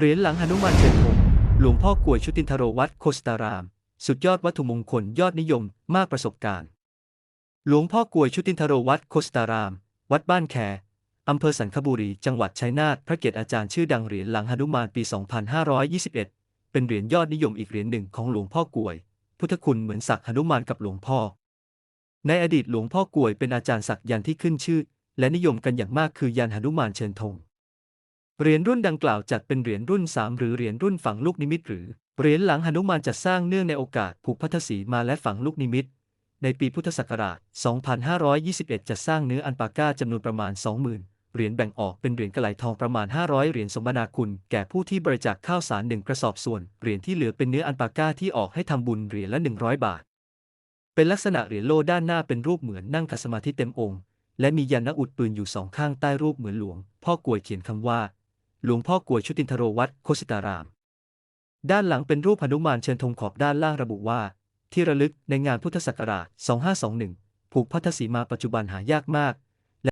เหรียญหลังหนุมานเชิญธงหลวงพ่อกวยชุตินทโรวัดโคสตาราม สุดยอดวัตถุมงคลยอดนิยมมากประสบการณ์ หลวงพ่อกวยชุตินทโรวัดโคสตาราม วัดบ้านแคอำเภอสันคบุรี จังหวัดชัยนาทพระเกียรติอาจารย์ชื่อดังเหรียญหลังหนุมานปี 2521 เป็นเหรียญยอดนิยมอีกเหรียญหนึ่งของหลวงพ่อกวย พุทธคุณเหมือนสักหนุมานกับหลวงพ่อ ในอดีตหลวงพ่อกวยเป็นอาจารย์สักยันที่ขึ้นชื่อ และนิยมกันอย่างมากคือยันหนุมานเชิญธง เหรียญรุ่นดังกล่าวจัดเป็นเหรียญรุ่น 3 หรือเหรียญรุ่นฝังลูกนิมิตหรือ เหรียญหลังหนุมานจัดสร้างเนื่องในโอกาสผูกพัทธสีมาและฝังลูกนิมิต ในปีพุทธศักราช 2521 จัดสร้างเนื้ออันปาก้าจำนวนประมาณ 20,000 เหรียญแบ่งออกเป็นเหรียญกระไหลทองประมาณ 500 เหรียญสมนาคุณ แก่ผู้ที่บริจาคข้าวสารหนึ่งกระสอบส่วน เหรียญที่เหลือเป็นเนื้ออันปาก้าที่ออกให้ทำบุญเหรียญละ 100 บาท เป็นลักษณะเหรียญโลด้านหน้าเป็นรูปเหมือนนั่งขัดสมาธิเต็มองค์ และมียันนอุดปืนอยู่สองข้างใต้รูปเหมือนหลวง พ่อกวยเขียนคำว่า หลวงพ่อกวยชุตินทโรวัดโคสิตาราม ด้านหลังเป็นรูปหนุมานเชิญธงขอบด้านล่างระบุว่า ที่ระลึกในงานพุทธศักราช 2521 ผูกพัทธสีมาปัจจุบันหายากมาก